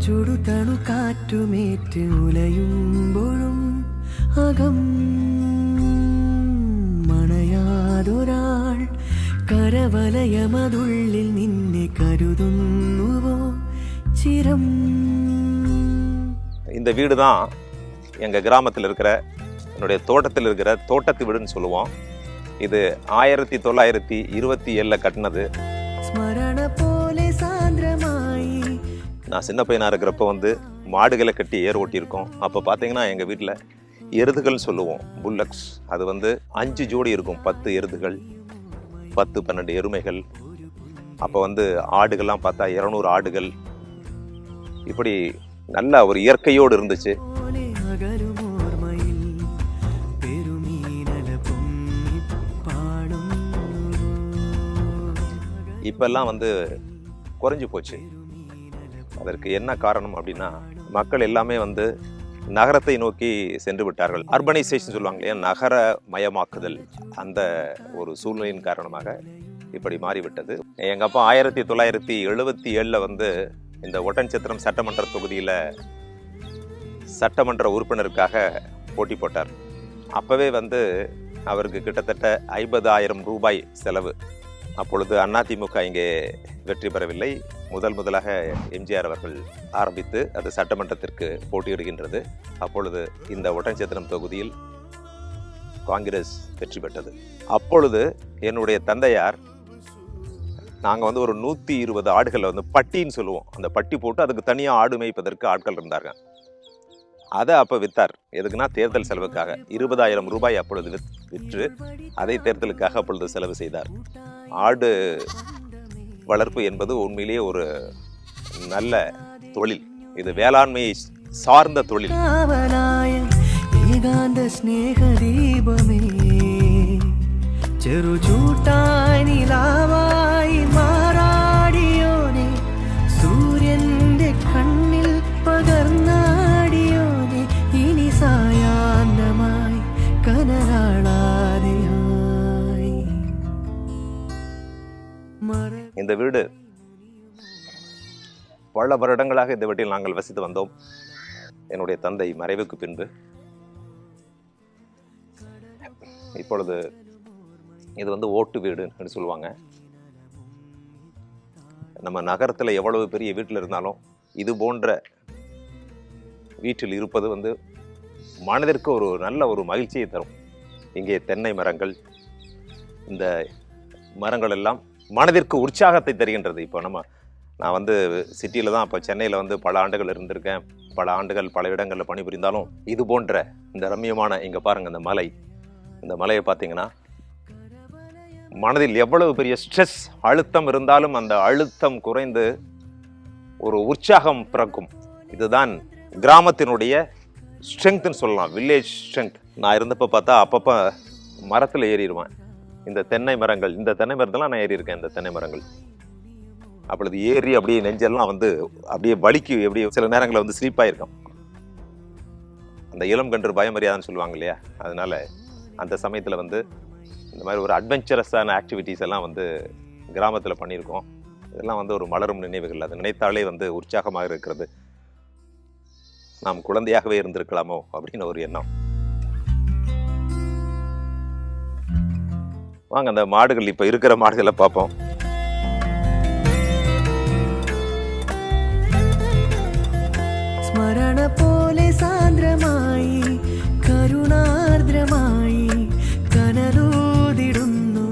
ചുടുതണു കാറ്റുമേറ്റ് ഉലയുമ്പോഴും അകം മണയാതൊരാൾ കരവലയമതുള്ളിൽ നിന്നെ കരുതുന്നുവോ ചിരം இந்த வீடு தான் எங்கள் கிராமத்தில் இருக்கிற என்னுடைய தோட்டத்தில் இருக்கிற தோட்டத்து வீடுன்னு சொல்லுவோம் இது ஆயிரத்தி தொள்ளாயிரத்தி இருபத்தி ஏழில் கட்டினது நான் சின்ன பையனாக இருக்கிறப்ப வந்து மாடுகளை கட்டி ஏர் ஓட்டியிருக்கோம். அப்போ பார்த்தீங்கன்னா எங்கள் வீட்டில் எருதுகள்னு சொல்லுவோம். புல்லக்ஸ். அது வந்து அஞ்சு ஜோடி இருக்கும். பத்து எருதுகள் பத்து பன்னெண்டு எருமைகள். அப்போ வந்து ஆடுகள்லாம் பார்த்தா இரநூறு ஆடுகள். இப்படி நல்ல ஒரு இயற்கையோடு இருந்துச்சு. இப்பெல்லாம் வந்து குறைஞ்சி போச்சு. அதற்கு என்ன காரணம் அப்படின்னா மக்கள் எல்லாமே வந்து நகரத்தை நோக்கி சென்று விட்டார்கள். அர்பனைசேஷன் சொல்லுவாங்க இல்லையா? நகர மயமாக்குதல் அந்த ஒரு சூழ்நிலையின் காரணமாக இப்படி மாறிவிட்டது. எங்கள் அப்பா ஆயிரத்தி தொள்ளாயிரத்தி எழுபத்தி ஏழில் வந்து இந்த ஒட்டன்சத்திரம் சட்டமன்ற தொகுதியில் சட்டமன்ற உறுப்பினருக்காக போட்டி போட்டார். அப்போவே வந்து அவருக்கு கிட்டத்தட்ட ஐம்பதாயிரம் ரூபாய் செலவு. அப்பொழுது அதிமுக இங்கே வெற்றி பெறவில்லை. முதல் முதலாக எம்ஜிஆர் அவர்கள் ஆரம்பித்து அது சட்டமன்றத்திற்கு போட்டியிடுகின்றது. அப்பொழுது இந்த ஒட்டன்சத்திரம் தொகுதியில் காங்கிரஸ் வெற்றி பெற்றது. அப்பொழுது என்னுடைய தந்தையார் நாங்கள் வந்து ஒரு நூற்றி இருபது ஆடுகளை வந்து பட்டின்னு சொல்லுவோம். அந்த பட்டி போட்டு அதுக்கு தனியாக ஆடு மேய்ப்பதற்கு ஆட்கள் இருந்தாங்க அதை அப்போ வித்தார். எதுக்குன்னா தேர்தல் செலவுக்காக. இருபதாயிரம் ரூபாய் அப்பொழுது விற்று அதை தேர்தலுக்காக அப்பொழுது செலவு செய்தார். ஆடு வளர்ப்பு என்பது உண்மையிலேயே ஒரு நல்ல தொழில். இது வேளாண்மையை சார்ந்த தொழில். ஏகாந்த ஸ்நேக தீபமே. இந்த வீடு பல வருடங்களாக இந்த வீட்டில் நாங்கள் வசித்து வந்தோம். என்னுடைய தந்தை மறைவுக்கு பின்பு. இப்பொழுது இது வந்து ஓட்டு வீடுன்னு சொல்லுவாங்க. நம்ம நகரத்தில் எவ்வளவு பெரிய வீட்டில் இருந்தாலும் இது போன்ற வீட்டில் இருப்பது வந்து மனதிற்கு ஒரு நல்ல ஒரு மகிழ்ச்சியை தரும். இங்கே தென்னை மரங்கள் இந்த மரங்கள் எல்லாம் மனதிற்கு உற்சாகத்தை தருகின்றது. இப்போ நம்ம நான் வந்து சிட்டியில் தான் இப்போ சென்னையில் வந்து பல ஆண்டுகள் இருந்திருக்கேன். பல ஆண்டுகள் பல இடங்களில் பணிபுரிந்தாலும் இது போன்ற இந்த ரம்மியமான இங்கே பாருங்கள் இந்த மலை. இந்த மலையை பார்த்தீங்கன்னா மனதில் எவ்வளவு பெரிய ஸ்ட்ரெஸ் அழுத்தம் இருந்தாலும் அந்த அழுத்தம் குறைந்து ஒரு உற்சாகம் பிறக்கும். இதுதான் கிராமத்தினுடைய ஸ்ட்ரென்த்துன்னு சொல்லலாம். வில்லேஜ் ஸ்ட்ரென்த் நான் இருந்தப்போ பார்த்தா அப்பப்போ மரத்தில் ஏறிடுவேன். இந்த தென்னை மரங்கள் இந்த தென்னை மரத்தெல்லாம் நான் ஏறி இருக்கேன் இந்த தென்னை மரங்கள். அப்பொழுது ஏறி அப்படியே நெஞ்செல்லாம் வந்து அப்படியே வலிக்கு அப்படியே சில நேரங்களில் வந்து ஸ்லீப் அந்த இளம் கன்று பயமரியாதான்னு சொல்லுவாங்க இல்லையா? அதனால அந்த சமயத்தில் வந்து இந்த மாதிரி ஒரு அட்வென்ச்சரஸான ஆக்டிவிட்டீஸ் எல்லாம் வந்து கிராமத்தில் பண்ணியிருக்கோம். இதெல்லாம் வந்து ஒரு மலரும் நினைவுகள். அது நினைத்தாலே வந்து உற்சாகமாக இருக்கிறது. நாம் குழந்தையாகவே இருந்திருக்கலாமோ? அப்படின்னு ஒரு எண்ணம். வாங்க அந்த மாடுகள் இப்போ இருக்கிற மாடுகளை பார்ப்போம் സ്മരണ പോലെ സാന്ദ്രമായി കരുണാർദ്രമായി കനലൂതിടുന്നു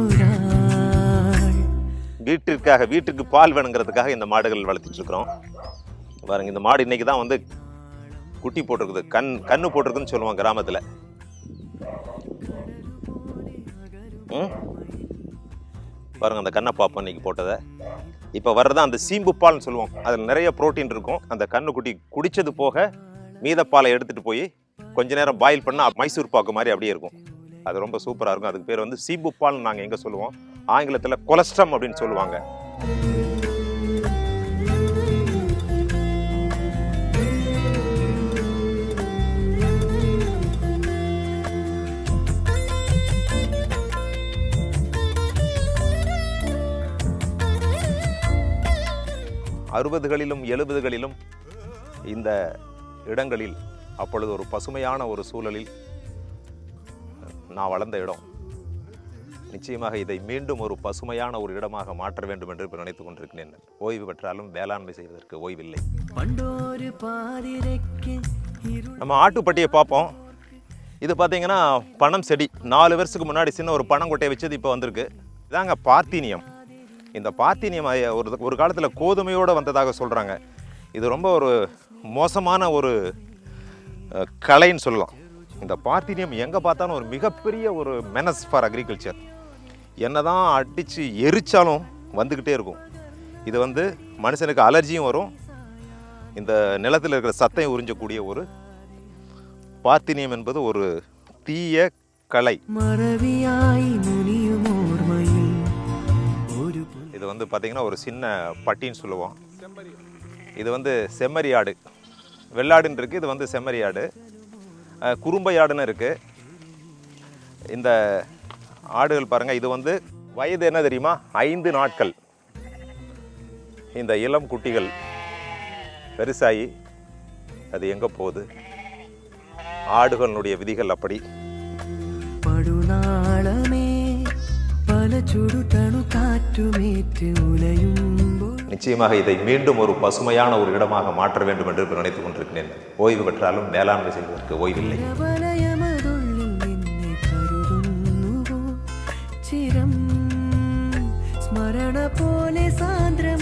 ഒരാൾ வீட்டிற்காக வீட்டுக்கு பால் வேணுங்கிறதுக்காக இந்த மாடுகள் வளர்த்திட்டு இருக்கிறோம் பாருங்க இந்த மாடு இன்னைக்கு தான் வந்து குட்டி போட்டிருக்குது கண் கண்ணு போட்டிருக்குன்னு சொல்லுவோம் கிராமத்தில் பாருங்கள் அந்த கண்ணை பார்ப்போம் இன்னைக்கு போட்டதை. இப்போ வர்றது அந்த சீம்பு பால்னு சொல்லுவோம். அதில் நிறைய ப்ரோட்டீன் இருக்கும். அந்த கண்ணுக்குட்டி குட்டி போக மீத பாலை எடுத்துகிட்டு போய் கொஞ்ச நேரம் பாயில் பண்ணால் மைசூர் பாக்கு மாதிரி அப்படியே இருக்கும். அது ரொம்ப சூப்பராக இருக்கும். அதுக்கு பேர் வந்து சீம்பு பால்னு நாங்கள் எங்கே சொல்லுவோம்? ஆங்கிலத்தில் கொலஸ்ட்ரம் அப்படின்னு சொல்லுவாங்க. அறுபதுகளிலும் எழுபதுகளிலும் இந்த இடங்களில் அப்பொழுது ஒரு பசுமையான ஒரு சூழலில் நான் வளர்ந்த இடம். நிச்சயமாக இதை மீண்டும் ஒரு பசுமையான ஒரு இடமாக மாற்ற வேண்டும் என்று இப்போ நினைத்து கொண்டிருக்கிறேன். ஓய்வு பெற்றாலும் வேளாண்மை செய்வதற்கு ஓய்வில்லை. நம்ம ஆட்டுப்பட்டியை பார்ப்போம். இது பார்த்தீங்கன்னா பணம் செடி. நாலு வருஷத்துக்கு முன்னாடி சின்ன ஒரு பணம் கொட்டையை வச்சது இப்போ வந்திருக்கு. இதாங்க பார்த்தீனியம். இந்த பாத்தினியம் ஒரு ஒரு காலத்தில் கோதுமையோடு வந்ததாக சொல்கிறாங்க இது ரொம்ப ஒரு மோசமான ஒரு கலைன்னு சொல்லலாம். இந்த பார்த்தினியம் எங்கே பார்த்தாலும் ஒரு மிகப்பெரிய ஒரு மெனஸ் ஃபார் அக்ரிகல்ச்சர் என்ன தான் அடித்து எரித்தாலும் வந்துக்கிட்டே இருக்கும். இது வந்து மனுஷனுக்கு அலர்ஜியும் வரும். இந்த நிலத்தில் இருக்கிற சத்தையும் உறிஞ்சக்கூடிய ஒரு பார்த்தினியம் என்பது ஒரு தீய கலை. மறவியாய் முனி வந்து பார்த்திங்கன்னா ஒரு சின்ன பட்டின்னு சொல்லுவோம். இது வந்து செம்மறி ஆடு. வெள்ளாடுன்னு இருக்குது இது வந்து செம்மறி குறும்பையாடுன்னு இருக்குது இந்த ஆடுகள் பாருங்கள் இது வந்து வயது என்ன தெரியுமா? ஐந்து நாட்கள். இந்த இளம் குட்டிகள் பெருசாகி அது எங்கே போகுது? ஆடுகளுடைய விதிகள் அப்படி. படுநாள நிச்சயமாக இதை மீண்டும் ஒரு பசுமையான ஒரு இடமாக மாற்ற வேண்டும் என்று நினைத்துக் கொண்டிருக்கிறேன். ஓய்வு பெற்றாலும் மேலாண்மை செய்வதற்கு ஓய்வில்லை. சிரம் ஸ்மரண போலே சாந்திரம்